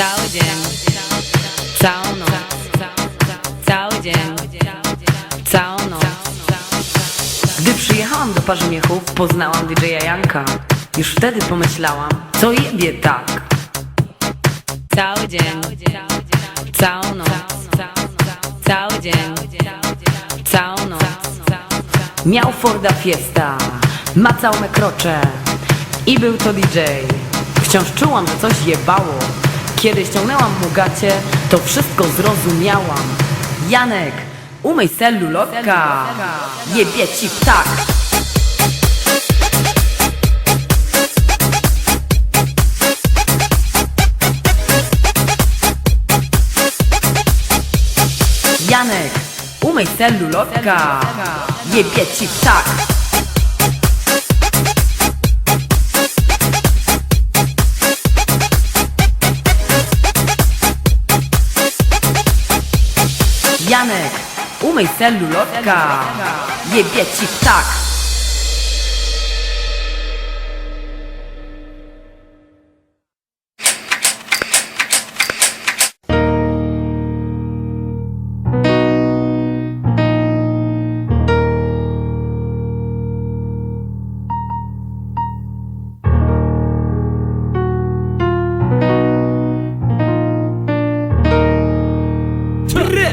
Cały dzień, całą noc, cały dzień, całą noc. Gdy przyjechałam do Parzymiechów, poznałam DJ-a Janka. Już wtedy pomyślałam, co jebie tak. Cały dzień, całą noc, cały dzień, całą noc. Miał Forda Fiesta, macał me krocze i był to DJ. Wciąż czułam, że coś jebało. Kiedy ściągnęłam mu gacie, to wszystko zrozumiałam. Janek, umyj cellulotka, jebie ci ptak. Janek, umyj cellulotka, jebie ci ptak. Janek, umyj cellulotka, jebie ci ptak.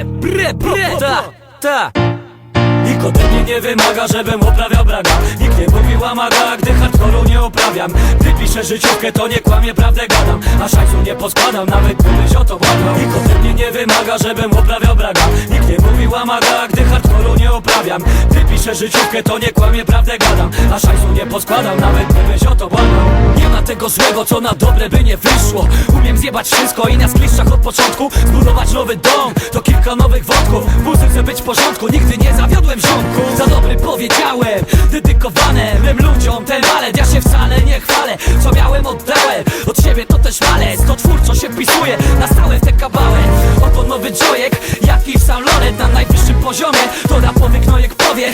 Bre, bre, ta, ta. Nikt ode mnie nie wymaga, żebym uprawiał braga. Nikt nie mówił amaga, gdy hardcore'u nie uprawiam. Gdy piszę życiówkę, to nie kłamie, prawdę gadam. A szajsu nie poskładam, nawet gdybyś o to błagał. Nikt ode mnie nie wymaga, żebym uprawiał braga. Nikt nie mówił amaga, gdy hardcore'u nie uprawiam. Gdy piszę życiówkę, to nie kłamie, prawdę gadam. A szajsu nie poskładam, nawet gdybyś o to błagał. Nie ma tego złego, co na dobre by nie wyszło. Umiem zjebać wszystko i na skliszczach od początku. Zbudować nowy dom, to kilka nowych wątków. W muzyce być w porządku, nigdy nie zawiodłem ziomku. Za dobry powiedziałem, dedykowane mym ludziom Ten balet, ja się wcale nie chwalę Co miałem oddałem, od siebie to też malec To twórco się wpisuje. Na stałe w tę kabałę Oto nowy Joyek, jak i w Sam Loret Na najwyższym poziomie, to rapowy knojek powie